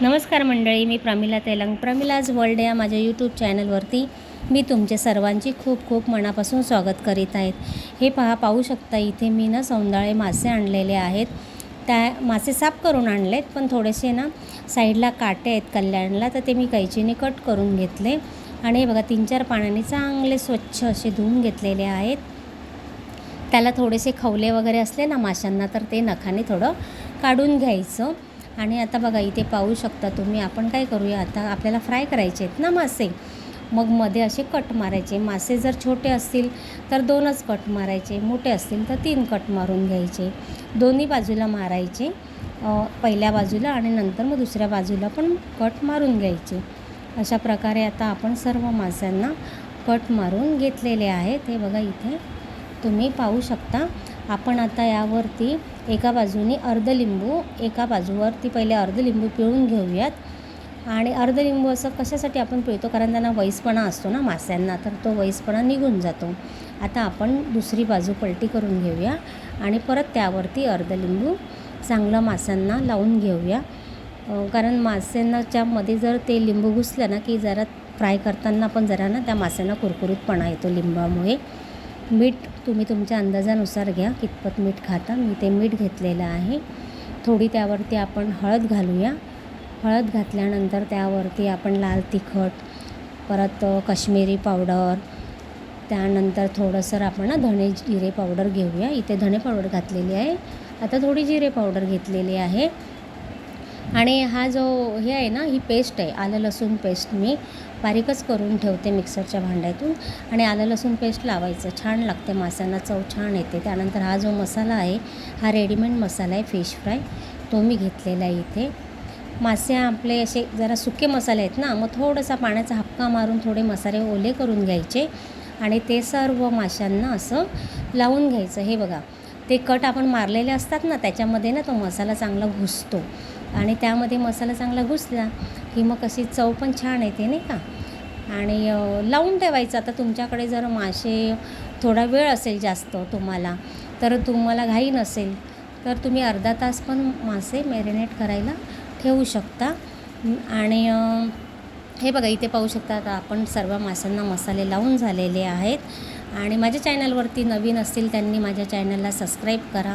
नमस्कार मंडळी मी प्रमिला तेलंग. प्रमिलाज वर्ल्ड या माझ्या यूट्यूब चॅनलवरती मी तुमचे सर्वांची खूप खूप मनापासून स्वागत करीत आहेत हे पहा पाहू शकता इथे मी ना सौंदाळे मासे आणलेले आहेत. त्या मासे साफ करून आणलेत पण थोडेसे ना साईडला काटे आहेत कल्याणला तर ते मी कैचीने कट करून घेतले. आणि हे बघा तीन चार पाण्याने चांगले स्वच्छ असे धुवून घेतलेले आहेत. त्याला थोडेसे खवले वगैरे असले ना माशांना तर ते नखाने थोडं काढून घ्यायचं. आणि आता बघा इथे पाहू शकता तुम्ही आपण काय करूया आता आपल्याला फ्राय करायचे आहेत ना मासे. मग मध्ये असे कट मारायचे. मासे जर छोटे असतील तर दोनच कट मारायचे मोठे असतील तर तीन कट मारून घ्यायचे. दोन्ही बाजूला मारायचे पहिल्या बाजूला आणि नंतर मग दुसऱ्या बाजूला पण कट मारून घ्यायचे. अशा प्रकारे आता आपण सर्व माशांना कट मारून घेतलेले आहेत. हे बघा इथे तुम्ही पाहू शकता. आपण आता यावरती एका बाजूने अर्ध लिंबू एका बाजूवरती पहिले अर्ध लिंबू पिळून घेऊयात. आणि अर्ध लिंबू असं कशासाठी आपण पिळतो? कारण त्यांना वैसपणा असतो ना मास्यांना तर तो वैसपणा निघून जातो. आता आपण दुसरी बाजू पलटी करून घेऊया आणि परत त्यावरती अर्ध लिंबू चांगलं माशांना लावून घेऊया. कारण माशांनाच्यामध्ये जर ते लिंबू घुसलं ना की जरा फ्राय करताना पण जरा ना त्या माशांना कुरकुरीतपणा येतो लिंबामुळे. मीठ तुम्ही तुमच्या अंदाजानुसार घ्या कितपत मीठ खाता. मी ते मीठ घेतलेलं आहे. थोडी त्यावरती आपण हळद घालूया. हळद घातल्यानंतर त्यावरती आपण लाल तिखट परत अ, पावडर त्यानंतर थोडंसं आपण ना धणे जिरे पावडर घेऊया. इथे धणे पावडर घातलेली आहे. आता थोडी जिरे पावडर घेतलेली आहे. आणि हा जो हे आहे ना ही पेस्ट आहे आलं लसूण पेस्ट मी बारीकच करून ठेवते मिक्सरच्या भांड्यातून. आणि आलं लसूण पेस्ट लावायचं छान लागते माशांना चव छान येते. त्यानंतर हा जो मसाला आहे हा रेडीमेड मसाला आहे फिश फ्राय तो मी घेतलेला आहे इथे. मासे आपले असे जरा सुके मसाले आहेत ना मग थोडासा पाण्याचा हपका मारून थोडे मसाले ओले करून घ्यायचे. आणि ते सर्व माशांना असं लावून घ्यायचं. हे बघा ते कट आपण मारलेले असतात ना त्याच्यामध्ये ना तो मसाला चांगला घुसतो. आणि त्यामध्ये मसाला चांगला घुसला की मग कशी चव पण छान येते नाही का? आणि लावून ठेवायचं. आता तुमच्याकडे जर मासे थोडा वेळ असेल जास्त तुम्हाला तर तुम्हाला घाई नसेल तर तुम्ही अर्धा तास पण मासे मॅरिनेट करायला ठेवू शकता. आणि हे बघा इथे पाहू शकता आता आपण सर्व माशांना मसाले लावून झालेले आहेत. आणि माझ्या चॅनलवरती नवीन असतील त्यांनी माझ्या चॅनलला सबस्क्राईब करा.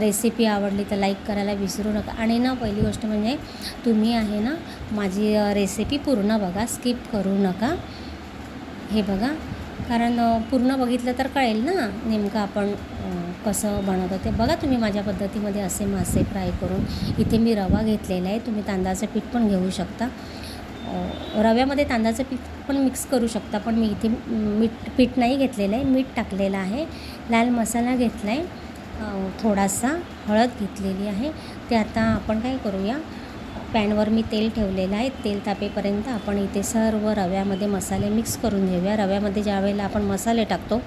रेसिपी आवडली तर लाईक करायला विसरू नका. आणि ना पहिली गोष्ट म्हणजे तुम्ही आहे ना माझी रेसिपी पूर्ण बघा स्किप करू नका. हे बघा. कारण पूर्ण बघितलं तर कळेल ना नेमकं आपण कसं बनवतं ते. बघा तुम्ही माझ्या पद्धतीमध्ये असे मासे फ्राय करून. इथे मी रवा घेतलेला आहे. तुम्ही तांदळाचं पीठ पण घेऊ शकता. रव्यामध्ये तांदळाचं पीठ पण मिक्स करू शकता. पण मी इथे मीठ पीठ नाही घेतलेलं आहे. मीठ टाकलेलं आहे. लाल मसाला घेतला आहे थोडासा हळद घेतलेली आहे. ते आता आपण काय करूया? पॅनवर मी तेल ठेवलेलं आहे. तेल तापेपर्यंत आपण इथे सर्व रव्यामध्ये मसाले मिक्स करून घेऊया. रव्यामध्ये ज्या वेळेला आपण मसाले टाकतो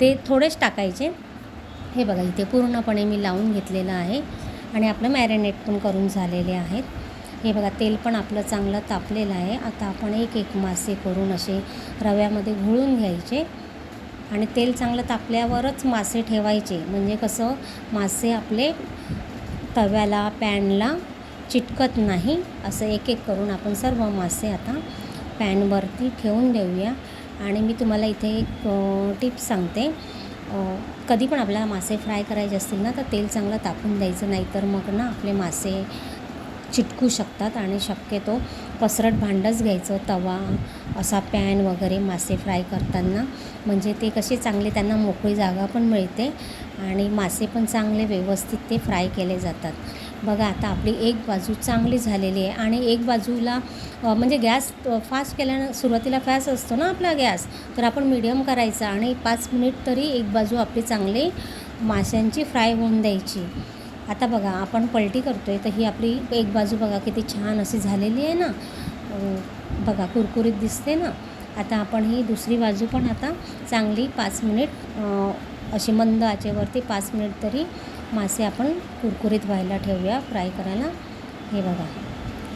ते थोडेच टाकायचे. हे बघा इथे पूर्णपणे मी लावून घेतलेलं आहे आणि आपलं मॅरिनेट पण करून झालेले आहेत. हे बघा तेल पण आपलं चांगलं तापलेलं आहे. आता आपण एक एक मासे करून असे रव्यामध्ये घोळून घ्यायचे. आणि तेल चांगलं तापल्यावरच मासे ठेवायचे. म्हणजे कसं मासे आपले तव्याला पॅनला चिटकत नाही. असं एक एक करून आपण सर्व मासे आता पॅनवरती ठेवून देऊया. आणि मी तुम्हाला इथे एक टिप्स सांगते. कधी पण आपल्याला मासे फ्राय करायचे असतील ना तर तेल चांगलं तापून द्यायचं. नाही तर मग ना आपले मासे चिटकू शकतात आणि शक्यतो पसरट भांडंच घ्यायचं तवा असा पॅन वगैरे मासे फ्राय करताना. म्हणजे ते कसे चांगले त्यांना मोकळी जागा पण मिळते आणि मासे पण चांगले व्यवस्थित ते फ्राय केले जातात. बघा आता आपली एक बाजू चांगली झालेली आहे आणि एक बाजूला म्हणजे गॅस फास्ट केल्यानं सुरुवातीला फास्ट असतो ना आपला गॅस तर आपण मिडियम करायचा आणि पाच मिनिट तरी एक बाजू आपली चांगली माशांची फ्राय होऊन द्यायची. आता बघा आपण पलटी करतो आहे तर ही आपली एक बाजू बघा किती छान अशी झालेली आहे ना. बघा कुरकुरीत दिसते ना. आता आपण ही दुसरी बाजू पण आता चांगली पाच मिनिट अशी मंद आचेवरती पाच मिनिट तरी मासे आपण कुरकुरीत व्हायला ठेवूया फ्राय करायला. हे बघा.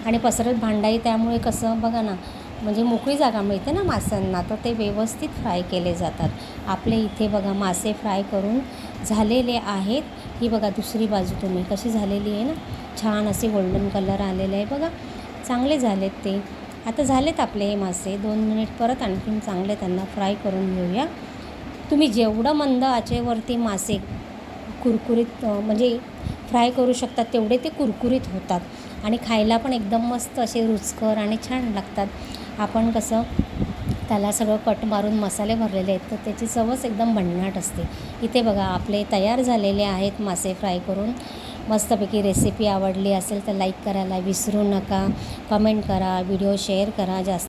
आणि पसरत भांडाई त्यामुळे कसं बघा ना म्हणजे मोकळी जागा मिळते ना माशांना तर ते व्यवस्थित फ्राय केले जातात. आपले इथे बघा मासे फ्राय करून झालेले आहेत. ही बघा दुसरी बाजू तुम्ही कशी झालेली आहे ना? छान असे गोल्डन कलर आलेले आहे बघा. चांगले झालेत ते. आता झालेत आपले हे मासे. दोन मिनिट परत आणखीन चांगले त्यांना फ्राय करून घेऊया. तुम्ही जेवढं मंद आचेवरती मासे कुरकुरीत म्हणजे फ्राय करू शकतात तेवढे ते कुरकुरीत होतात. आणि खायला पण एकदम मस्त असे रुचकर आणि छान लागतात. आपण कसं त्याला सगळं कट मारून मसाले भरलेले आहेत तर त्याची चवच एकदम भन्नाट असते. इथे बघा आपले तयार झालेले आहेत मासे फ्राय करून. मस्तपैकी रेसिपी आवडली असेल तर लाईक करायला विसरू नका. कमेंट करा व्हिडिओ शेअर करा जास्त